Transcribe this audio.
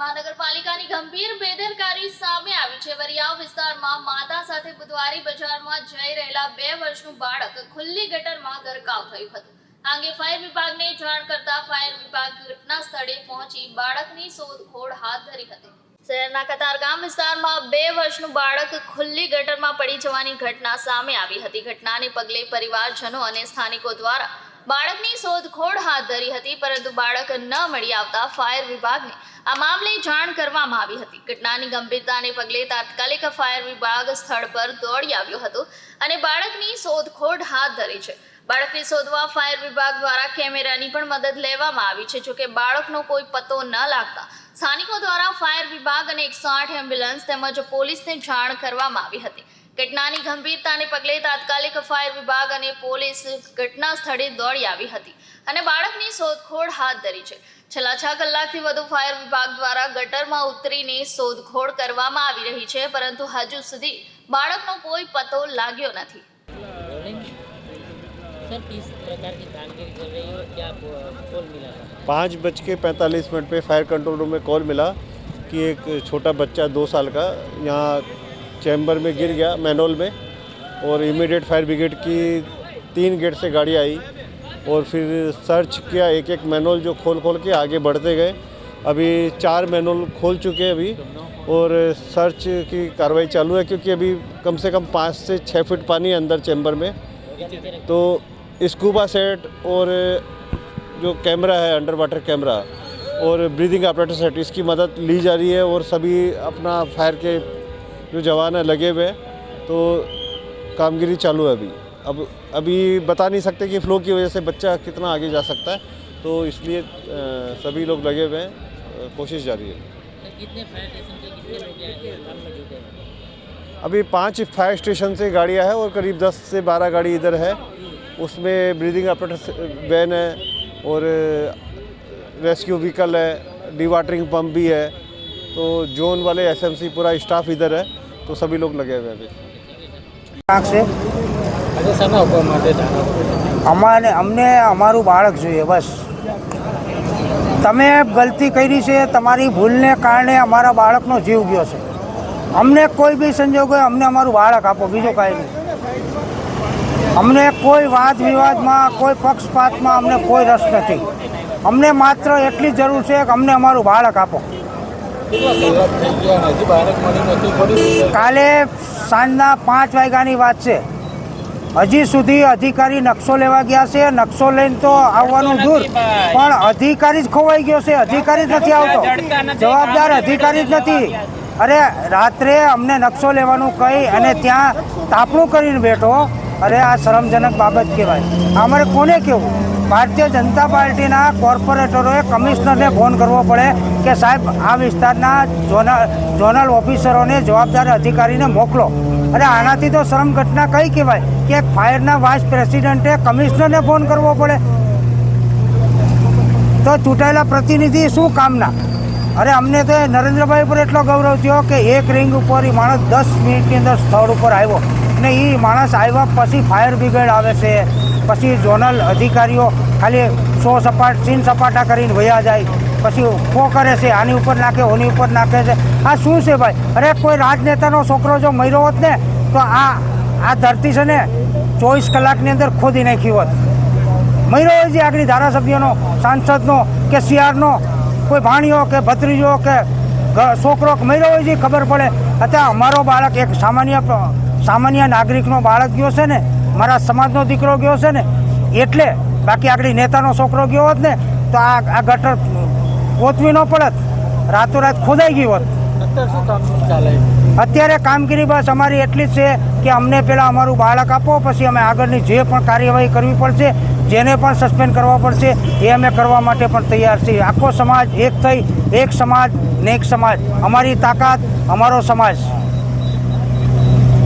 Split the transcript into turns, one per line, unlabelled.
મહાનગરપાલિકાની ગંભીર બેદરકારી સામે આવી છે. વરિયાવ વિસ્તારમાં માતા સાથે બુધવારી બજારમાં જઈ રહેલા બે વર્ષનું બાળક ખુલ્લી ગટરમાં ગરકાવ થયું હતું. આ અંગે ફાયર વિભાગને જાણ કરતા ફાયર વિભાગ ઘટના સ્થળે પહોંચી બાળકની શોધખોળ હાથ ધરી હતી. શહેરના કતારગામ વિસ્તારમાં બે વર્ષનું બાળક ખુલ્લી ગટરમાં પડી જવાની ઘટના સામે આવી હતી. ઘટનાને પગલે પરિવારજનો અને સ્થાનિકો દ્વારા બાળકની શોધખોળ હાથ ધરી હતી, પરંતુ બાળક ન મળી આવતા ફાયર વિભાગને આ મામલે જાણ કરવામાં આવી હતી. ઘટનાની ગંભીરતાને પગલે તાત્કાલિક ફાયર વિભાગ સ્થળ પર દોડી આવ્યો હતો અને બાળકની શોધખોળ હાથ ધરી છે. બાળકને શોધવા ફાયર વિભાગ દ્વારા કેમેરાની પણ મદદ લેવામાં આવી છે. જોકે બાળકનો કોઈ પતો ન લાગતા સ્થાનિકો દ્વારા ફાયર વિભાગ અને એકસો આઠ એમ્બ્યુલન્સ તેમજ પોલીસને જાણ કરવામાં આવી હતી. ઘટનાની ગંભીરતાને પગલે તાત્કાલિક ફાયર વિભાગ અને પોલીસ ઘટના સ્થળે દોડી આવી હતી અને બાળકની શોધખોળ હાથ ધરી છે છેલ્લા છ કલાકથી વધુ ફાયર વિભાગ દ્વારા ગટરમાં ઉતરીને શોધખોળ કરવામાં આવી રહી છે પરંતુ હજુ સુધી બાળકનો કોઈ પતો લાગ્યો નથી
रोलिंग सर किस प्रकार की कामगिरी चल रही है और क्या कॉल मिला था
पाँच बज के पैंतालीस मिनट पे फायर कंट्रोल रूम में कॉल मिला कि एक छोटा बच्चा दो साल का यहाँ चैम्बर में गिर गया मैनोल में, और इमीडिएट फायर ब्रिगेड की तीन गेट से गाड़ी आई, और फिर सर्च किया एक एक मैनोल जो खोल खोल के आगे बढ़ते गए। अभी चार मैनोल खोल चुके हैं अभी, और सर्च की कार्रवाई चालू है, क्योंकि अभी कम से कम पाँच से छः फीट पानी है अंदर चैम्बर में। तो स्कूबा सेट और जो कैमरा है अंडर वाटर कैमरा और ब्रीदिंग ऑपरेटर सेट इसकी मदद ली जा रही है, और सभी अपना फायर के जो जवान है लगे हुए हैं तो कामगिरी चालू है अभी। अब अभी बता नहीं सकते कि फ्लो की वजह से बच्चा कितना आगे जा सकता है तो इसलिए सभी लोग लगे हुए हैं कोशिश जारी है। अभी पाँच फायर स्टेशन से गाड़ियाँ हैं और करीब 10 से 12 गाड़ी इधर है। उसमें ब्रीदिंग ऑपरेटर वैन है और रेस्क्यू व्हीकल है डिवाटरिंग पम्प भी है। तो जोन वाले एसएमसी पूरा स्टाफ इधर है तो सभी लोग लगे हुए हैं अभी
નાખશે
આજે શાના ઉપર માટે ધારા
અમારે અમને અમારું બાળક જોઈએ બસ તમે ગલતી કરી છે તમારી ભૂલને કારણે અમારા બાળકનો જીવ ગયો છે અમને કોઈ બી સંજોગોએ અમને અમારું બાળક આપો બીજું કાંઈ નહીં અમને કોઈ વાદ વિવાદમાં કોઈ પક્ષપાતમાં અમને કોઈ રસ નથી અમને માત્ર એટલી જ જરૂર છે કે અમને અમારું બાળક આપો કાલે સાંજના પાંચ વાગ્યાની વાત છે. હજી સુધી અધિકારી નકશો લેવા ગયા છે. નકશો લઈને તો આવવાનું દૂર. પણ અધિકારી જ ખોવાઈ ગયો છે. અધિકારી જ નથી આવતો. જવાબદાર અધિકારી જ નથી. અરે રાત્રે અમને નકશો લેવાનું કહી અને ત્યાં તાપણું કરીને બેઠો. અરે આ શરમજનક બાબત કહેવાય. અમારે કોને કેવું ભારતીય જનતા પાર્ટીના કોર્પોરેટરોએ કમિશનરને ફોન કરવો પડે કે સાહેબ, આ વિસ્તારના ઝોનલ ઝોનલ ઓફિસરોને જવાબદાર અધિકારીને મોકલો. અરે આનાથી તો શરમ ઘટના કઈ કહેવાય? કે ફાયરના વાઇસ પ્રેસિડેન્ટે કમિશનરને ફોન કરવો પડે? તો ચૂંટાયેલા પ્રતિનિધિ શું કામના? અરે અમને તો નરેન્દ્રભાઈ ઉપર એટલો ગૌરવ થયો કે એક રિંગ ઉપર એ માણસ દસ મિનિટની અંદર સ્થળ ઉપર આવ્યો. ને એ માણસ આવ્યા પછી ફાયર બ્રિગેડ આવે છે. પછી ઝોનલ અધિકારીઓ ખાલી સો સપાટ સીન સપાટા કરીને વયા જાય. પછી ખો કરે છે, આની ઉપર નાખે, ઓની ઉપર નાખે છે. આ શું છે ભાઈ? અરે કોઈ રાજનેતાનો છોકરો જો મર્યો હોત ને, તો આ આ ધરતી છે ને ચોવીસ કલાકની અંદર ખોદી નાખી હોત. મર્યો હોય છે આગળ ધારાસભ્યનો, સાંસદનો, કે સીઆરનો, કોઈ ભાણિયો કે ભત્રીજો કે છોકરો મહિનો હોય છે, ખબર પડે. અત્યારે અમારો બાળક એક સામાન્ય સામાન્ય નાગરિકનો બાળક ગયો છે ને મારા સમાજનો દીકરો ગયો છે ને એટલે બાકી આગળ નેતાનો છોકરો ગયો હોત ને તો આ આ ગટર ગોતવી ન પડત. રાતોરાત ખોદાઈ ગયું હોત. અત્યારે કામગીરી બસ અમારી એટલી જ છે કે અમને પહેલાં અમારું બાળક આપો પછી અમે આગળની જે પણ કાર્યવાહી કરવી પડશે જેને પણ સસ્પેન્ડ કરવા પડશે એ અમે કરવા માટે પણ તૈયાર છીએ. આખો સમાજ એક થઈ એક સમાજ ને એક સમાજ. અમારી તાકાત અમારો સમાજ.